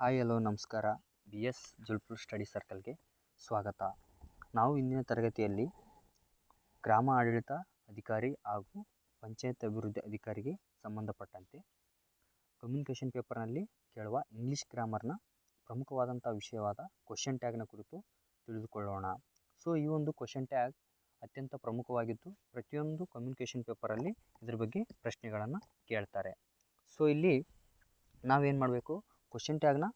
Hi, hello, ನಮಸ್ಕಾರ. B S ಜುಲ್ಪುರ್ study ಸರ್ಕಲ್ಗೆ ಸ್ವಾಗತ. ನಾವು ಇಂದಿನ ತರಗತಿಯಲ್ಲಿ ಗ್ರಾಮ ಆಡಳಿತ ಅಧಿಕಾರಿ ಹಾಗೂ ಪಂಚಾಯತ್ ಅಭಿವೃದ್ಧಿ ಅಧಿಕಾರಿಗೆ ಸಂಬಂಧಪಟ್ಟಂತೆ ಕಮ್ಯುನಿಕೇಷನ್ ಪೇಪರ್ನಲ್ಲಿ ಕೇಳುವ ಇಂಗ್ಲೀಷ್ ಗ್ರಾಮರ್ನ ಪ್ರಮುಖವಾದಂಥ ವಿಷಯವಾದ ಕ್ವಶನ್ ಟ್ಯಾಗ್ನ ಕುರಿತು ತಿಳಿದುಕೊಳ್ಳೋಣ. ಸೊ, ಈ ಒಂದು ಕ್ವಶನ್ ಟ್ಯಾಗ್ ಅತ್ಯಂತ ಪ್ರಮುಖವಾಗಿದ್ದು, ಪ್ರತಿಯೊಂದು ಕಮ್ಯುನಿಕೇಷನ್ ಪೇಪರಲ್ಲಿ ಇದ್ರ ಬಗ್ಗೆ ಪ್ರಶ್ನೆಗಳನ್ನು ಕೇಳ್ತಾರೆ. ಸೊ, ಇಲ್ಲಿ ನಾವೇನು ಮಾಡಬೇಕು? ಕ್ವಶನ್ ಟ್ಯಾಗ್ನ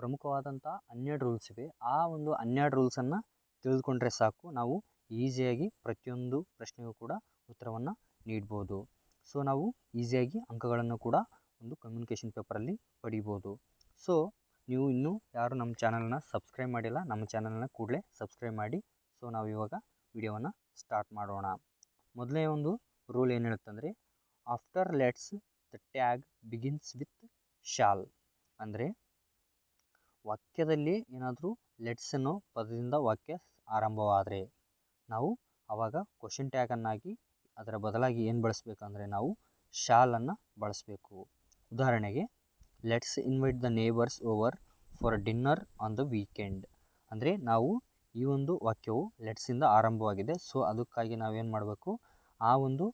ಪ್ರಮುಖವಾದಂಥ ಹನ್ನೆರಡು ರೂಲ್ಸ್ ಇವೆ. ಆ ಒಂದು ಹನ್ನೆರಡು ರೂಲ್ಸನ್ನು ತಿಳಿದುಕೊಂಡ್ರೆ ಸಾಕು. ನಾವು ಈಸಿಯಾಗಿ ಪ್ರತಿಯೊಂದು ಪ್ರಶ್ನೆಗೂ ಕೂಡ ಉತ್ತರವನ್ನು ನೀಡ್ಬೋದು. ಸೊ ನಾವು ಈಸಿಯಾಗಿ ಅಂಕಗಳನ್ನು ಕೂಡ ಒಂದು ಕಮ್ಯುನಿಕೇಷನ್ ಪೇಪರಲ್ಲಿ ಪಡಿಬೋದು. ಸೊ ನೀವು ಇನ್ನೂ ಯಾರು ನಮ್ಮ ಚಾನಲ್ನ ಸಬ್ಸ್ಕ್ರೈಬ್ ಮಾಡಿಲ್ಲ, ನಮ್ಮ ಚಾನಲ್ನ ಕೂಡಲೇ ಸಬ್ಸ್ಕ್ರೈಬ್ ಮಾಡಿ. ಸೊ ನಾವು ಇವಾಗ ವಿಡಿಯೋವನ್ನು ಸ್ಟಾರ್ಟ್ ಮಾಡೋಣ. ಮೊದಲನೇ ಒಂದು ರೂಲ್ ಏನು ಹೇಳುತ್ತಂದರೆ after let's the tag begins with shall ಅಂದರೆ ವಾಕ್ಯದಲ್ಲಿ ಏನಾದರೂ ಲೆಟ್ಸ್ ಅನ್ನೋ ಪದದಿಂದ ವಾಕ್ಯ ಆರಂಭವಾದರೆ ನಾವು ಆವಾಗ ಕ್ವಶನ್ ಟ್ಯಾಗನ್ನಾಗಿ ಅದರ ಬದಲಾಗಿ ಏನು ಬಳಸಬೇಕಂದ್ರೆ ನಾವು ಶಾಲನ್ನು ಬಳಸಬೇಕು. ಉದಾಹರಣೆಗೆ let's invite the neighbours over for dinner on the weekend ಅಂದರೆ ನಾವು ಈ ಒಂದು ವಾಕ್ಯವು ಲೆಟ್ಸಿಂದ ಆರಂಭವಾಗಿದೆ. ಸೊ ಅದಕ್ಕಾಗಿ ನಾವೇನು ಮಾಡಬೇಕು? ಆ ಒಂದು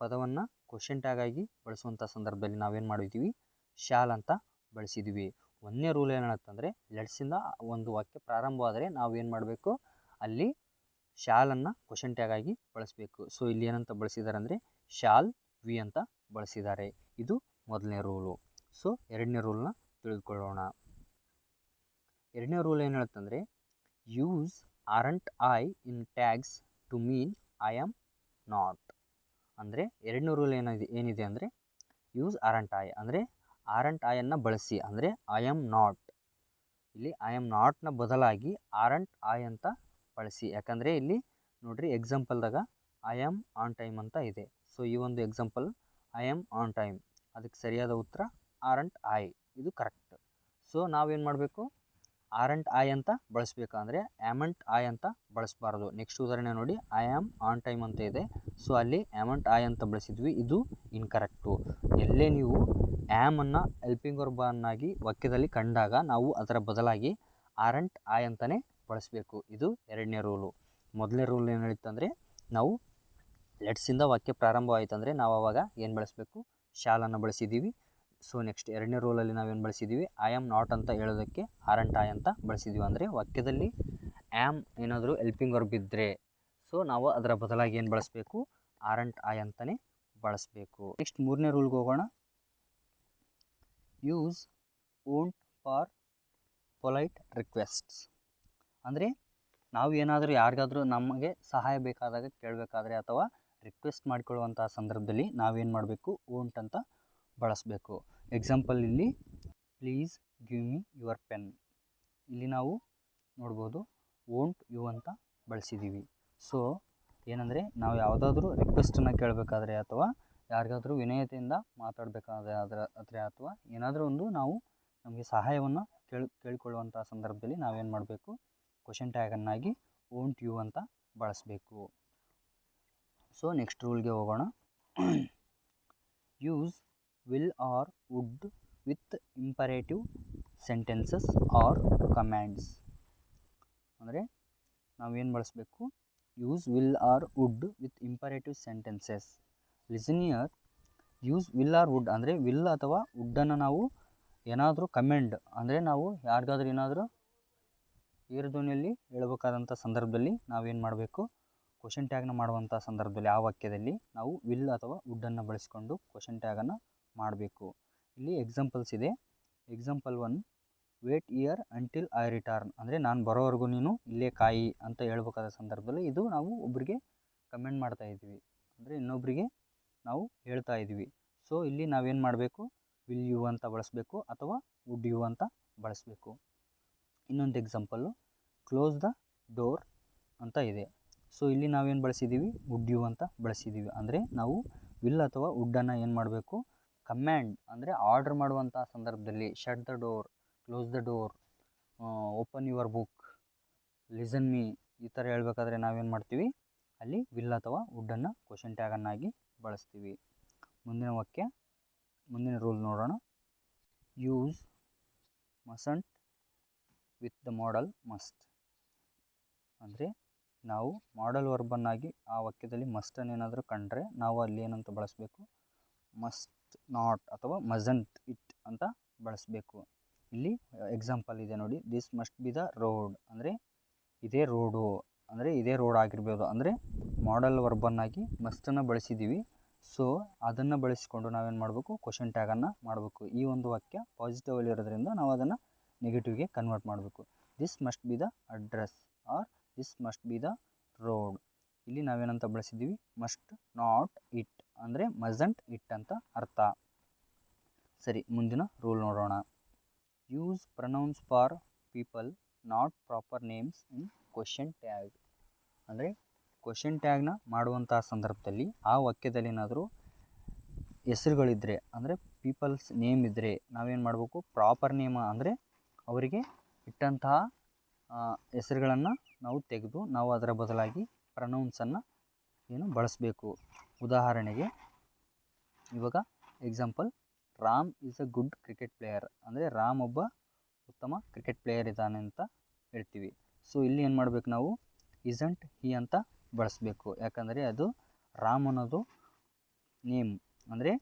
ಪದವನ್ನು ಕ್ವಶನ್ ಟ್ಯಾಗಾಗಿ ಬಳಸುವಂಥ ಸಂದರ್ಭದಲ್ಲಿ ನಾವೇನು ಮಾಡಿದ್ದೀವಿ ಶಾಲ್ ಅಂತ ಬಳಸಿದ್ದೀವಿ ಒಂದನೇ ರೂಲ್ ಏನು ಹೇಳುತ್ತಂದರೆ ಲೆಟ್ಸಿಂದ ಒಂದು ವಾಕ್ಯ ಪ್ರಾರಂಭವಾದರೆ ನಾವು ಏನು ಮಾಡಬೇಕು? ಅಲ್ಲಿ ಶಾಲನ್ನು ಕ್ವಶನ್ ಟ್ಯಾಗ್ ಆಗಿ ಬಳಸಬೇಕು. ಸೊ ಇಲ್ಲಿ ಏನಂತ ಬಳಸಿದ್ದಾರೆ ಅಂದರೆ ಶಾಲ್ ವಿ ಅಂತ ಬಳಸಿದ್ದಾರೆ. ಇದು ಮೊದಲನೇ ರೂಲು ಸೊ ಎರಡನೇ ರೂಲ್ನ ತಿಳಿದುಕೊಳ್ಳೋಣ ಎರಡನೇ ರೂಲ್ ಏನು ಹೇಳುತ್ತಂದರೆ use aren't I in tags to mean I am not ಅಂದರೆ, ಎರಡನೇ ರೂಲ್ ಏನಿದೆ ಏನಿದೆ ಅಂದರೆ ಯೂಸ್ ಆರಂಟ್ ಐ ಅಂದರೆ ಆರಂಟ್ ಆಯನ್ನು ಬಳಸಿ. ಅಂದರೆ ಐ ಆಮ್ ನಾಟ್ ಇಲ್ಲಿ ಐ ಆಮ್ ನಾಟ್ನ ಬದಲಾಗಿ ಆರಂಟ್ ಐ ಅಂತ ಬಳಸಿ. ಯಾಕಂದರೆ, ಇಲ್ಲಿ ನೋಡಿರಿ ಎಕ್ಸಾಂಪಲ್ದಾಗ ಐ ಆಮ್ ಆನ್ ಟೈಮ್ ಅಂತ ಇದೆ. ಸೊ ಈ ಒಂದು example I am on time ಅದಕ್ಕೆ ಸರಿಯಾದ ಉತ್ತರ ಆರಂಟ್ ಐ ಇದು ಕರೆಕ್ಟ್ ಸೊ ನಾವೇನು ಮಾಡಬೇಕು? ಆರಂಟ್ ಐ ಅಂತ ಬಳಸಬೇಕಂದ್ರೆ ಆ್ಯಮಂಟ್ ಐ ಅಂತ ಬಳಸಬಾರ್ದು. ನೆಕ್ಸ್ಟ್ ಉದಾಹರಣೆ ನೋಡಿ. ಐ ಆಮ್ ಆನ್ ಟೈಮ್ ಅಂತ ಇದೆ. ಸೊ ಅಲ್ಲಿ ಆ್ಯಮಂಟ್ ಐ ಅಂತ ಬಳಸಿದ್ವಿ. ಇದು ಇನ್ಕರೆಕ್ಟು ಎಲ್ಲೇ ನೀವು ಆ್ಯಮನ್ನು ಹೆಲ್ಪಿಂಗ್ ವರ್ಬನ್ನಾಗಿ ವಾಕ್ಯದಲ್ಲಿ ಕಂಡಾಗ ನಾವು ಅದರ ಬದಲಾಗಿ ಆರಂಟ್ ಐ ಅಂತಲೇ ಬಳಸಬೇಕು. ಇದು ಎರಡನೇ ರೂಲು ಮೊದಲನೇ ರೂಲ್ ಏನು ಹೇಳಿತ್ತಂದರೆ ನಾವು ಲೆಟ್ಸಿಂದ ವಾಕ್ಯ ಪ್ರಾರಂಭ ಅಂದ್ರೆ ನಾವು ಆವಾಗ ಏನು ಬಳಸಬೇಕು? ಶಾಲನ್ನು ಬಳಸಿದ್ದೀವಿ ಸೊ ನೆಕ್ಸ್ಟ್ ಎರಡನೇ ರೂಲಲ್ಲಿ ನಾವೇನು ಬಳಸಿದ್ದೀವಿ ಐ ಆಮ್ ನಾಟ್ ಅಂತ ಹೇಳೋದಕ್ಕೆ ಆರಂಟ್ ಐ ಅಂತ ಬಳಸಿದ್ದೀವಿ ಅಂದರೆ ವಾಕ್ಯದಲ್ಲಿ ಆ್ಯಮ್ ಏನಾದರೂ ಹೆಲ್ಪಿಂಗ್ ವರ್ಬ್ ಇದ್ದರೆ ಸೊ ನಾವು ಅದರ ಬದಲಾಗಿ ಏನು ಬಳಸಬೇಕು? ಆರಂಟ್ ಐ ಅಂತಲೇ ಬಳಸಬೇಕು. ನೆಕ್ಸ್ಟ್ ಮೂರನೇ ರೂಲ್ಗೆ ಹೋಗೋಣ. Use won't for polite requests ಅಂದರೆ ನಾವು ಏನಾದರೂ ಯಾರಿಗಾದರೂ ನಮಗೆ ಸಹಾಯ ಬೇಕಾದಾಗ ಕೇಳಬೇಕಾದ್ರೆ ಅಥವಾ ರಿಕ್ವೆಸ್ಟ್ ಮಾಡಿಕೊಳ್ಳುವಂಥ ಸಂದರ್ಭದಲ್ಲಿ ನಾವೇನು ಮಾಡಬೇಕು? ಓಂಟ್ ಅಂತ ಬಳಸಬೇಕು. ಎಕ್ಸಾಂಪಲ್ ಇಲ್ಲಿ please give me your pen ಇಲ್ಲಿ ನಾವು ನೋಡ್ಬೋದು ಓಂಟ್ ಯು ಅಂತ ಬಳಸಿದ್ದೀವಿ ಸೊ ಏನಂದರೆ ನಾವು ಯಾವುದಾದ್ರೂ ರಿಕ್ವೆಸ್ಟನ್ನು ಕೇಳಬೇಕಾದ್ರೆ ಅಥವಾ ಯಾರಿಗಾದ್ರೂ ವಿನಯತೆಯಿಂದ ಮಾತಾಡಬೇಕಾದ್ರೆ ಅದರ ಆದರೆ ಅಥವಾ ಏನಾದರೂ ಒಂದು ನಾವು ನಮಗೆ ಸಹಾಯವನ್ನು ಕೇಳಿ ಕೇಳಿಕೊಳ್ಳುವಂಥ ಸಂದರ್ಭದಲ್ಲಿ ನಾವೇನು ಮಾಡಬೇಕು? ಕ್ವಶನ್ ಟ್ಯಾಗನ್ನಾಗಿ ಓಂಟ್ ಯು ಅಂತ ಬಳಸಬೇಕು. ಸೊ ನೆಕ್ಸ್ಟ್ ರೂಲ್ಗೆ ಹೋಗೋಣ. Use will or would with imperative sentences or commands ಅಂದರೆ ನಾವೇನು ಬಳಸಬೇಕು? Use will or would with imperative sentences ಲಿಸನಿಯರ್ use will or would ಅಂದರೆ ವಿಲ್ ಅಥವಾ ವುಡ್ಡನ್ನು ನಾವು ಏನಾದರೂ ಕಮೆಂಡ್ ಅಂದರೆ ನಾವು ಯಾರಿಗಾದ್ರೂ ಏನಾದರೂ ಏರು ಧ್ವನಿಯಲ್ಲಿ ಹೇಳಬೇಕಾದಂಥ ಸಂದರ್ಭದಲ್ಲಿ ನಾವೇನು ಮಾಡಬೇಕು? ಕ್ವಶನ್ ಟ್ಯಾಗ್ನ ಮಾಡುವಂಥ ಸಂದರ್ಭದಲ್ಲಿ, ಆ ವಾಕ್ಯದಲ್ಲಿ ನಾವು ವಿಲ್ ಅಥವಾ ವುಡ್ಡನ್ನು ಬಳಸಿಕೊಂಡು ಕ್ವಶನ್ ಟ್ಯಾಗನ್ನು ಮಾಡಬೇಕು. ಇಲ್ಲಿ ಎಕ್ಸಾಂಪಲ್ಸ್ ಇದೆ. Example one wait here until I return ಅಂದರೆ ನಾನು ಬರೋವರೆಗೂ ನೀನು ಇಲ್ಲೇ ಕಾಯಿ ಅಂತ ಹೇಳ್ಬೇಕಾದ ಸಂದರ್ಭದಲ್ಲಿ ಇದು ನಾವು ಒಬ್ಬರಿಗೆ ಕಮೆಂಟ್ ಮಾಡ್ತಾ ಇದ್ದೀವಿ. ಅಂದರೆ ಇನ್ನೊಬ್ಬರಿಗೆ ನಾವು ಹೇಳ್ತಾ ಇದ್ದೀವಿ. ಸೊ ಇಲ್ಲಿ ನಾವೇನು ಮಾಡಬೇಕು? ವಿಲ್ ಯು ಅಂತ ಬಳಸಬೇಕು ಅಥವಾ ವುಡ್ ಯು ಅಂತ ಬಳಸಬೇಕು. ಇನ್ನೊಂದು ಎಕ್ಸಾಂಪಲ್ಲು ಕ್ಲೋಸ್ ದ ಡೋರ್ ಅಂತ ಇದೆ. ಸೊ ಇಲ್ಲಿ ನಾವೇನು ಬಳಸಿದ್ದೀವಿ ವುಡ್ ಯು ಅಂತ ಬಳಸಿದ್ದೀವಿ ಅಂದರೆ ನಾವು ವಿಲ್ ಅಥವಾ ವುಡ್ಡನ್ನು ಏನು ಮಾಡಬೇಕು? ಕಮ್ಯಾಂಡ್ ಅಂದರೆ ಆರ್ಡ್ರ್ ಮಾಡುವಂಥ ಸಂದರ್ಭದಲ್ಲಿ shut the door close the door open your book listen me ಈ ಥರ ಹೇಳ್ಬೇಕಾದ್ರೆ ನಾವೇನು ಮಾಡ್ತೀವಿ? ಅಲ್ಲಿ ವಿಲ್ ಅಥವಾ ವುಡ್ಡನ್ನು ಕ್ವಶನ್ ಟ್ಯಾಗನ್ನಾಗಿ ಬಳಸ್ತೀವಿ. ಮುಂದಿನ ವಾಕ್ಯ, ಮುಂದಿನ ರೂಲ್ ನೋಡೋಣ. Use mustn't with the modal must ಅಂದರೆ ನಾವು ಮಾಡಲ್ ವರ್ಬನ್ನಾಗಿ ಆ ವಾಕ್ಯದಲ್ಲಿ ಮಸ್ಟನ್ನು ಏನಾದರೂ ಕಂಡ್ರೆ ನಾವು ಅಲ್ಲಿ ಏನಂತ ಬಳಸಬೇಕು? ಮಸ್ಟ್ ನಾಟ್ ಅಥವಾ ಮಸಂಟ್ ಇಟ್ ಅಂತ ಬಳಸಬೇಕು. ಇಲ್ಲಿ ಎಕ್ಸಾಂಪಲ್ ಇದೆ ನೋಡಿ. This must be the road ಅಂದರೆ ಇದೇ ರೋಡು ಅಂದರೆ ಇದೇ ರೋಡ್ ಆಗಿರ್ಬೋದು. ಅಂದರೆ ಮಾಡಲ್ ವರ್ಬನ್ನಾಗಿ ಮಸ್ಟನ್ನು ಬಳಸಿದ್ದೀವಿ ಸೊ ಅದನ್ನು ಬಳಸಿಕೊಂಡು ನಾವೇನು ಮಾಡಬೇಕು? ಕ್ವಶನ್ ಟ್ಯಾಗನ್ನು ಮಾಡಬೇಕು. ಈ ಒಂದು ವಾಕ್ಯ ಪಾಸಿಟಿವಲ್ಲಿ ಇರೋದ್ರಿಂದ ನಾವು ಅದನ್ನು ನೆಗೆಟಿವ್ಗೆ ಕನ್ವರ್ಟ್ ಮಾಡಬೇಕು. This must be the address or this must be the road ಇಲ್ಲಿ ನಾವೇನಂತ ಬಳಸಿದ್ದೀವಿ ಮಸ್ಟ್ ನಾಟ್ ಇಟ್ ಅಂದರೆ ಮಸಂಟ್ ಇಟ್ ಅಂತ ಅರ್ಥ. ಸರಿ, ಮುಂದಿನ ರೂಲ್ ನೋಡೋಣ. Use pronouns for people not proper names in question tag ಅಂದರೆ ಕ್ವಶನ್ ಟ್ಯಾಗ್ನ ಮಾಡುವಂಥ ಸಂದರ್ಭದಲ್ಲಿ ಆ ವಾಕ್ಯದಲ್ಲಿ ಏನಾದರೂ ಹೆಸರುಗಳಿದ್ದರೆ ಅಂದರೆ ಪೀಪಲ್ಸ್ ನೇಮ್ ಇದ್ದರೆ ನಾವೇನು ಮಾಡಬೇಕು? ಪ್ರಾಪರ್ ನೇಮ ಅಂದರೆ ಅವರಿಗೆ ಇಟ್ಟಂತಹ ಹೆಸರುಗಳನ್ನು ನಾವು ತೆಗೆದು ನಾವು ಅದರ ಬದಲಾಗಿ ಪ್ರನೌನ್ಸನ್ನು ಏನು ಬಳಸಬೇಕು. ಉದಾಹರಣೆಗೆ, ಇವಾಗ example Ram is a good cricket player ಅಂದರೆ ರಾಮ್ ಒಬ್ಬ ಉತ್ತಮ ಕ್ರಿಕೆಟ್ ಪ್ಲೇಯರ್ ಇದ್ದಾನೆ ಅಂತ ಹೇಳ್ತೀವಿ. ಸೊ ಇಲ್ಲಿ ಏನು ಮಾಡಬೇಕು ನಾವು? ಇಸಂಟ್ ಹಿ ಅಂತ ಬಳಸಬೇಕು. ಯಾಕಂದರೆ ಅದು ರಾಮ್ ಅನ್ನೋದು ನೇಮ್. ಅಂದರೆ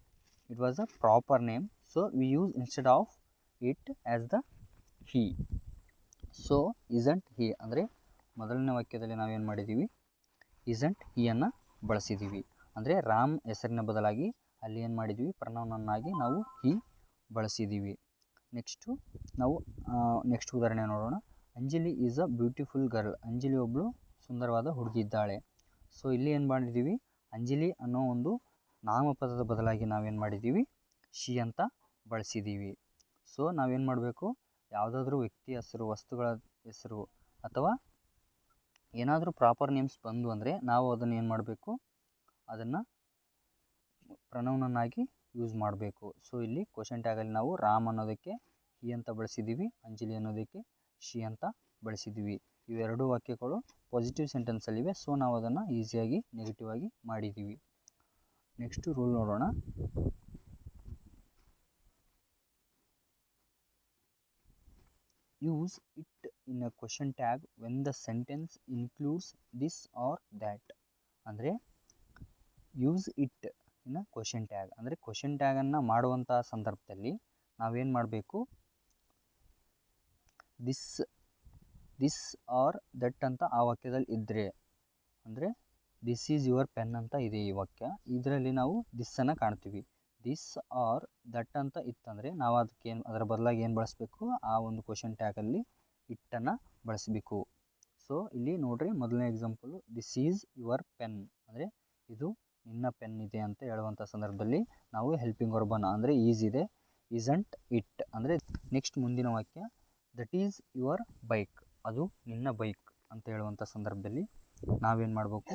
it was a proper name so we use instead of it as the he so isn't he ಅಂದರೆ ಮೊದಲನೇ ವಾಕ್ಯದಲ್ಲಿ ನಾವೇನು ಮಾಡಿದ್ದೀವಿ ಇಸಂಟ್ ಹೀಯನ್ನು ಬಳಸಿದ್ದೀವಿ ಅಂದರೆ ರಾಮ್ ಹೆಸರಿನ ಬದಲಾಗಿ ಅಲ್ಲಿ ಏನು ಮಾಡಿದ್ದೀವಿ ಪ್ರಣವನನ್ನಾಗಿ ನಾವು ಹಿ ಬಳಸಿದ್ದೀವಿ ನೆಕ್ಸ್ಟು ನಾವು ನೆಕ್ಸ್ಟ್ ಉದಾಹರಣೆ ನೋಡೋಣ. Anjali is a beautiful girl Anjali ಒಬ್ಬಳು ಸುಂದರವಾದ ಹುಡುಗಿ ಇದ್ದಾಳೆ. ಸೊ ಇಲ್ಲಿ ಏನು ಮಾಡಿದ್ದೀವಿ ಅಂಜಲಿ ಅನ್ನೋ ಒಂದು ನಾಮಪದದ ಬದಲಾಗಿ ನಾವೇನು ಮಾಡಿದ್ದೀವಿ ಶಿ ಅಂತ ಬಳಸಿದ್ದೀವಿ ಸೊ ನಾವೇನು ಮಾಡಬೇಕು? ಯಾವುದಾದ್ರೂ ವ್ಯಕ್ತಿ ಹೆಸರು, ವಸ್ತುಗಳ ಹೆಸರು ಅಥವಾ ಏನಾದರೂ ಪ್ರಾಪರ್ ನೇಮ್ಸ್ ಬಂದು ಅಂದರೆ ನಾವು ಅದನ್ನು ಏನು ಮಾಡಬೇಕು? ಅದನ್ನು ಪ್ರನೌನನ್ನಾಗಿ ಯೂಸ್ ಮಾಡಬೇಕು. ಸೊ ಇಲ್ಲಿ ಕ್ವಶನ್ ಟ್ಯಾಗಲ್ಲಿ ನಾವು ರಾಮ್ ಅನ್ನೋದಕ್ಕೆ ಹಿ ಅಂತ ಬಳಸಿದ್ದೀವಿ ಅಂಜಲಿ ಅನ್ನೋದಕ್ಕೆ ಶಿ ಅಂತ ಬಳಸಿದ್ದೀವಿ ಇವೆರಡು ವಾಕ್ಯಗಳು ಪಾಸಿಟಿವ್ ಸೆಂಟೆನ್ಸಲ್ಲಿವೆ ಸೊ ನಾವು ಅದನ್ನು ಈಸಿಯಾಗಿ ನೆಗೆಟಿವ್ ಆಗಿ ಮಾಡಿದ್ದೀವಿ ನೆಕ್ಸ್ಟು ರೂಲ್ ನೋಡೋಣ. Use it in a question tag when the sentence includes this or that ಅಂದರೆ use it in a question tag ಅಂದರೆ ಕ್ವಶನ್ ಟ್ಯಾಗನ್ನು ಮಾಡುವಂಥ ಸಂದರ್ಭದಲ್ಲಿ ನಾವೇನು ಮಾಡಬೇಕು? ದಿಸ್ ದಿಸ್ ಆರ್ ದಟ್ ಅಂತ ಆ ವಾಕ್ಯದಲ್ಲಿ ಇದ್ದರೆ ಅಂದರೆ ದಿಸ್ ಈಸ್ ಯುವರ್ ಪೆನ್ ಅಂತ ಇದೆ ಈ ವಾಕ್ಯ. ಇದರಲ್ಲಿ ನಾವು ದಿಸ್ಸನ್ನು ಕಾಣ್ತೀವಿ. ದಿಸ್ ಆರ್ ದಟ್ ಅಂತ ಇತ್ತಂದರೆ ನಾವು ಅದಕ್ಕೆ ಅದರ ಬದಲಾಗಿ ಏನು ಬಳಸಬೇಕು? ಆ ಒಂದು ಕ್ವಶನ್ ಟ್ಯಾಗಲ್ಲಿ ಇಟ್ಟನ್ನು ಬಳಸಬೇಕು. ಸೊ ಇಲ್ಲಿ ನೋಡ್ರಿ ಮೊದಲನೇ example this is your pen ಅಂದರೆ ಇದು ನಿನ್ನ ಪೆನ್ ಇದೆ ಅಂತ ಹೇಳುವಂಥ ಸಂದರ್ಭದಲ್ಲಿ ನಾವು ಹೆಲ್ಪಿಂಗ್ ವರ್ಬನ ಅಂದರೆ ಈಸ್ ಇದೆ ಈಸಂಟ್ ಇಟ್ ಅಂದರೆ ನೆಕ್ಸ್ಟ್ ಮುಂದಿನ ವಾಕ್ಯ ದಟ್ ಈಸ್ ಯುವರ್ ಬೈಕ್ ಅದು ನಿನ್ನ ಬೈಕ್ ಅಂತ ಹೇಳುವಂಥ ಸಂದರ್ಭದಲ್ಲಿ ನಾವೇನು ಮಾಡಬೇಕು?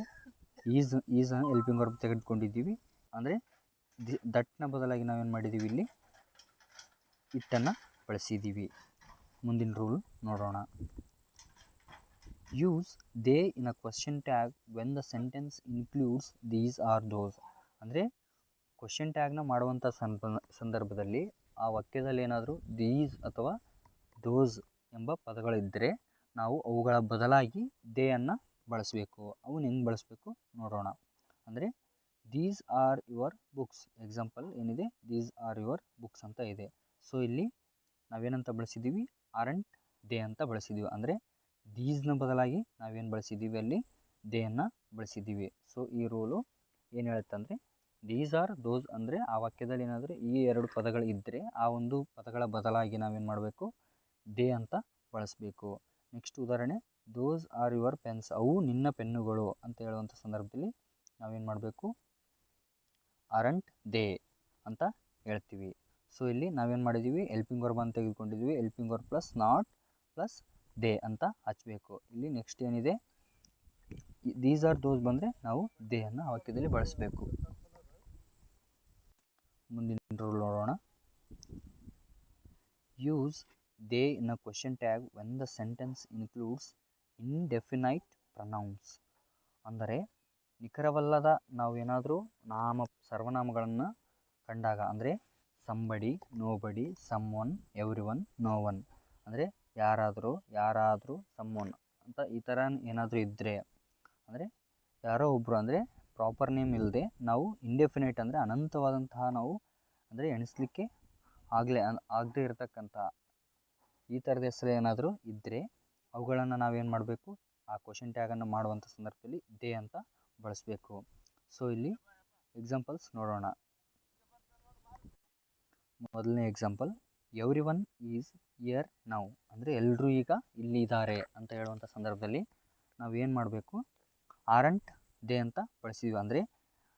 ಈಸ್ ಈಸ್ ಹೆಲ್ಪಿಂಗ್ ವರ್ಬ್ ತೆಗೆದುಕೊಂಡಿದ್ದೀವಿ. ಅಂದರೆ ದಿ ದಟ್ನ ಬದಲಾಗಿ ನಾವೇನು ಮಾಡಿದ್ದೀವಿ ಇಲ್ಲಿ? ಇಟ್ಟನ್ನು ಬಳಸಿದ್ದೀವಿ ಮುಂದಿನ ರೂಲ್ ನೋಡೋಣ. Use they in a question tag when the sentence includes these or those ಅಂದರೆ ಕ್ವಶನ್ ಟ್ಯಾಗ್ನ ಮಾಡುವಂಥ ಸಂದ, ಸಂದರ್ಭದಲ್ಲಿ ಆ ವಾಕ್ಯದಲ್ಲಿ ಏನಾದರೂ ದೀಸ್ ಅಥವಾ ದೋಸ್ ಎಂಬ ಪದಗಳಿದ್ದರೆ ನಾವು ಅವುಗಳ ಬದಲಾಗಿ ದೇ ಅನ್ನು ಬಳಸಬೇಕು. ಅವನ್ನ ಹೆಂಗೆ ಬಳಸಬೇಕು ನೋಡೋಣ. ಅಂದರೆ these are your books example ಏನಿದೆ? ದೀಸ್ ಆರ್ ಯುವರ್ ಬುಕ್ಸ್ ಅಂತ ಇದೆ. ಸೊ ಇಲ್ಲಿ ನಾವೇನಂತ ಬಳಸಿದ್ದೀವಿ ಆರೆಂಟ್ ದೇ ಅಂತ ಬಳಸಿದ್ದೀವಿ ಅಂದರೆ ದೀಸ್ನ ಬದಲಾಗಿ ನಾವೇನು ಬಳಸಿದ್ದೀವಿ ಅಲ್ಲಿ ದೇಯನ್ನು ಬಳಸಿದ್ದೀವಿ ಸೊ ಈ ರೂಲು ಏನು ಹೇಳುತ್ತೆ ಅಂದರೆ ದೀಸ್ ಆರ್ ದೋಸ್ ಅಂದರೆ, ಆ ವಾಕ್ಯದಲ್ಲಿ ಏನಾದರೂ ಈ ಎರಡು ಪದಗಳು ಇದ್ದರೆ ಆ ಒಂದು ಪದಗಳ ಬದಲಾಗಿ ನಾವೇನು ಮಾಡಬೇಕು? ದೇ ಅಂತ ಬಳಸಬೇಕು. ನೆಕ್ಸ್ಟ್ ಉದಾಹರಣೆ ದೋಸ್ ಆರ್ ಯುವರ್ ಪೆನ್ಸ್ ಅವು ನಿನ್ನ ಪೆನ್ನುಗಳು ಅಂತ ಹೇಳುವಂಥ ಸಂದರ್ಭದಲ್ಲಿ ನಾವೇನು ಮಾಡಬೇಕು? ಅರಂಟ್ ದೇ ಅಂತ ಹೇಳ್ತೀವಿ. ಸೊ ಇಲ್ಲಿ ನಾವೇನು ಮಾಡಿದ್ದೀವಿ ಎಲ್ಪಿಂಗ್ ವರ್ಬ್ ಅಂತ ತೆಗೆದುಕೊಂಡಿದ್ದೀವಿ helping verb plus not plus they ಅಂತ ಹಚ್ಚಬೇಕು ಇಲ್ಲಿ ನೆಕ್ಸ್ಟ್ ಏನಿದೆ? ದೀಸ್ ಆರ್ ದೋಸ್ ಬಂದರೆ ನಾವು ದೇ ಅನ್ನು ವಾಕ್ಯದಲ್ಲಿ ಬಳಸಬೇಕು. ಮುಂದಿನ ರೂಲ್ ನೋಡೋಣ. Use they in a question tag when the sentence includes indefinite pronouns ಅಂದರೆ, ನಿಖರವಲ್ಲದ ನಾವು ಏನಾದರೂ ನಾಮ, ಸರ್ವನಾಮಗಳನ್ನು ಕಂಡಾಗ, ಅಂದರೆ somebody nobody someone everyone no one ಅಂದರೆ ಯಾರಾದರೂ ಯಾರಾದರೂ ಸಮ್ಮೋನ್ ಅಂತ ಈ ಥರ ಏನಾದರೂ ಇದ್ದರೆ ಅಂದರೆ ಯಾರೋ ಒಬ್ಬರು ಅಂದರೆ ಪ್ರಾಪರ್ ನೇಮ್ ಇಲ್ಲದೆ ನಾವು ಇಂಡೆಫಿನೈಟ್ ಅಂದರೆ ಅನಂತವಾದಂತಹ ನಾವು, ಅಂದರೆ ಎಣಿಸ್ಲಿಕ್ಕೆ ಆಗಲೇ ಆಗದೇ ಇರತಕ್ಕಂಥ ಈ ಥರದ ಹೆಸರು ಏನಾದರೂ ಇದ್ದರೆ ಅವುಗಳನ್ನು ನಾವೇನು ಮಾಡಬೇಕು? ಆ ಕ್ವಶನ್ ಟ್ಯಾಗನ್ನು ಮಾಡುವಂಥ ಸಂದರ್ಭದಲ್ಲಿ ದೇ ಅಂತ ಬಳಸಬೇಕು. ಸೊ ಇಲ್ಲಿ ಎಕ್ಸಾಂಪಲ್ಸ್ ನೋಡೋಣ. ಮೊದಲನೇ example everyone is here ನಾವು ಅಂದರೆ ಎಲ್ಲರೂ ಈಗ ಇಲ್ಲಿ ಇದ್ದಾರೆ ಅಂತ ಹೇಳುವಂಥ ಸಂದರ್ಭದಲ್ಲಿ ನಾವು ಏನು ಮಾಡಬೇಕು? ಆರಂಟ್ ದೇ ಅಂತ ಬಳಸಿದ್ವಿ. ಅಂದರೆ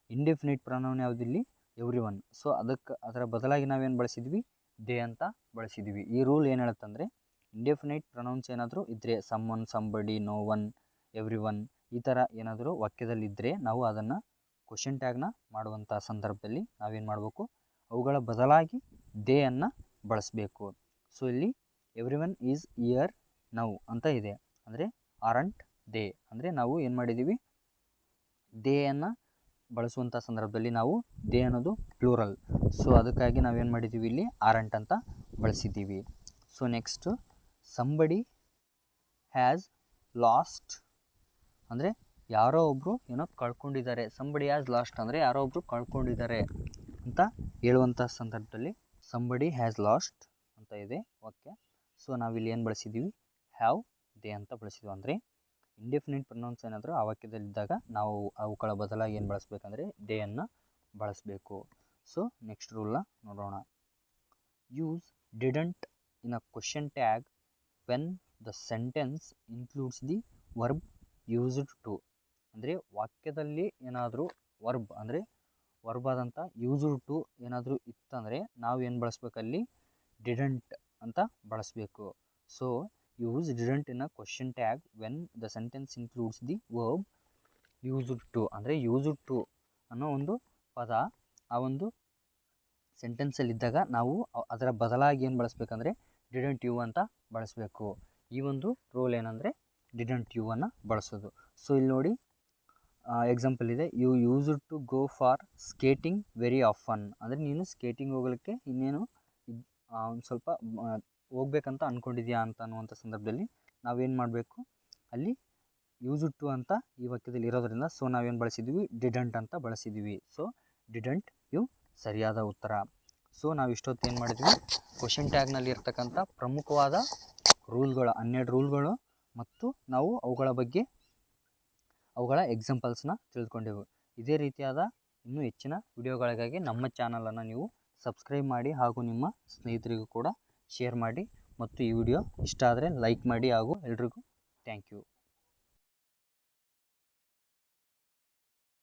ಇಂಡೆಫಿನಿಟ್ ಪ್ರನೌನ್ ಯಾವುದಿಲ್ಲಿ ಎವ್ರಿ ಒನ್ ಸೊ ಅದಕ್ಕೆ, ಅದರ ಬದಲಾಗಿ ನಾವೇನು ಬಳಸಿದ್ವಿ? ದೇ ಅಂತ ಬಳಸಿದ್ದೀವಿ ಈ ರೂಲ್ ಏನು ಹೇಳುತ್ತಂದರೆ ಇಂಡೆಫಿನೈಟ್ ಪ್ರೊನೌನ್ಸ್ ಏನಾದರೂ ಇದ್ದರೆ someone somebody no one everyone ಈ ಥರ ಏನಾದರೂ ವಾಕ್ಯದಲ್ಲಿದ್ದರೆ ನಾವು ಅದನ್ನು ಕ್ವಶನ್ ಟ್ಯಾಗ್ನ ಮಾಡುವಂಥ ಸಂದರ್ಭದಲ್ಲಿ ನಾವೇನು ಮಾಡಬೇಕು? ಅವುಗಳ ಬದಲಾಗಿ ದೇ ಅನ್ನು ಬಳಸಬೇಕು. ಸೊ ಇಲ್ಲಿ everyone is here now ಅಂತ ಇದೆ. ಅಂದರೆ ಆರಂಟ್ ದೇ ಅಂದರೆ ನಾವು ಏನು ಮಾಡಿದ್ದೀವಿ ದೇಯನ್ನು ಬಳಸುವಂಥ ಸಂದರ್ಭದಲ್ಲಿ ನಾವು ದೇ ಅನ್ನೋದು ಪ್ಲೂರಲ್. ಸೊ ಅದಕ್ಕಾಗಿ ನಾವೇನು ಮಾಡಿದ್ದೀವಿ ಇಲ್ಲಿ? ಆರೆಂಟ್ ಅಂತ ಬಳಸಿದ್ದೀವಿ. So next somebody has lost ಅಂದರೆ ಯಾರೋ ಒಬ್ಬರು ಏನೋ ಕಳ್ಕೊಂಡಿದ್ದಾರೆ. ಸಂಬಡಿ ಹ್ಯಾಸ್ ಲಾಸ್ಟ್ ಅಂದರೆ ಯಾರೋ ಒಬ್ಬರು ಕಳ್ಕೊಂಡಿದ್ದಾರೆ ಅಂತ ಹೇಳುವಂಥ ಸಂದರ್ಭದಲ್ಲಿ ಸಂಬಡಿ ಹ್ಯಾಸ್ ಲಾಸ್ಟ್ ಅಂತ ಇದೆ. ಓಕೆ ಸೊ ನಾವಿಲ್ಲಿ ಏನು ಬಳಸಿದ್ದೀವಿ? ಹ್ಯಾವ್ ದೇ ಅಂತ ಬಳಸಿದ್ವಿ. ಅಂದರೆ ಇಂಡೆಫಿನಿಟ್ ಪ್ರೊನೌನ್ಸ್ ಏನಾದರೂ ಆ ವಾಕ್ಯದಲ್ಲಿದ್ದಾಗ ನಾವು ಅವುಗಳ ಬದಲಾಗಿ ಏನು ಬಳಸಬೇಕಂದ್ರೆ ದೇಯನ್ನು ಬಳಸಬೇಕು. ಸೊ ನೆಕ್ಸ್ಟ್ ರೂಲ್ನ ನೋಡೋಣ. Use didn't in a question tag when the sentence includes the verb used to ಅಂದರೆ ವಾಕ್ಯದಲ್ಲಿ ಏನಾದರೂ ವರ್ಬ್ ಅಂದರೆ ವರ್ಬ್ ಆದಂಥ ಯೂಸ್ಡ್ ಟು ಏನಾದರೂ ಇತ್ತಂದರೆ ನಾವು ಏನು ಬಳಸ್ಬೇಕಲ್ಲಿ? ಡಿಡಂಟ್ ಅಂತ ಬಳಸಬೇಕು. So use didn't in a question tag when the sentence includes the verb used to ಅಂದರೆ ಯೂಸ್ಡ್ ಟು ಅನ್ನೋ ಒಂದು ಪದ ಆ ಒಂದು ಸೆಂಟೆನ್ಸಲ್ಲಿದ್ದಾಗ ನಾವು ಅದರ ಬದಲಾಗಿ ಏನು ಬಳಸ್ಬೇಕಂದ್ರೆ ಡಿಡೆಂಟ್ ಯು ಅಂತ ಬಳಸಬೇಕು. ಈ ಒಂದು ರೂಲ್ ಏನಂದರೆ ಡಿಡೆಂಟ್ ಯು ಅನ್ನು ಬಳಸೋದು. ಸೊ ಇಲ್ಲಿ ನೋಡಿ ಎಕ್ಸಾಂಪಲ್ ಇದೆ. You used to go for skating very often ಅಂದರೆ ನೀನು ಸ್ಕೇಟಿಂಗ್ ಹೋಗಲಿಕ್ಕೆ ಇನ್ನೇನು ಒಂದು ಸ್ವಲ್ಪ ಹೋಗ್ಬೇಕಂತ ಅಂದ್ಕೊಂಡಿದ್ಯಾ ಅಂತ ಅನ್ನುವಂಥ ಸಂದರ್ಭದಲ್ಲಿ ನಾವೇನು ಮಾಡಬೇಕು? ಅಲ್ಲಿ ಯೂಸ್ ಟು ಅಂತ ಈ ವಾಕ್ಯದಲ್ಲಿ ಇರೋದರಿಂದ ಸೊ ನಾವೇನು ಬಳಸಿದ್ವಿ? ಡಿಡಂಟ್ ಅಂತ ಬಳಸಿದ್ವಿ. ಸೊ ಡಿಡಂಟ್ ಯು ಸರಿಯಾದ ಉತ್ತರ. ಸೊ ನಾವು ಇಷ್ಟೊತ್ತು ಏನು ಮಾಡಿದ್ವಿ? ಕ್ವಶನ್ ಟ್ಯಾಗ್ನಲ್ಲಿ ಇರ್ತಕ್ಕಂಥ ಪ್ರಮುಖವಾದ ರೂಲ್ಗಳು, ಹನ್ನೆರಡು ರೂಲ್ಗಳು ಮತ್ತು ನಾವು ಅವುಗಳ ಬಗ್ಗೆ ಅವುಗಳ ಎಕ್ಸಾಂಪಲ್ಸ್ನ ತಿಳಿದುಕೊಂಡೆವು ಇದೇ ರೀತಿಯಾದ ಇನ್ನೂ ಹೆಚ್ಚಿನ ವಿಡಿಯೋಗಳಿಗಾಗಿ ನಮ್ಮ ಚಾನಲನ್ನು ನೀವು ಸಬ್ಸ್ಕ್ರೈಬ್ ಮಾಡಿ ಹಾಗೂ ನಿಮ್ಮ ಸ್ನೇಹಿತರಿಗೂ ಕೂಡ ಶೇರ್ ಮಾಡಿ ಮತ್ತು ಈ ವಿಡಿಯೋ ಇಷ್ಟ ಆದರೆ ಲೈಕ್ ಮಾಡಿ ಹಾಗೂ ಎಲ್ರಿಗೂ ಥ್ಯಾಂಕ್ ಯು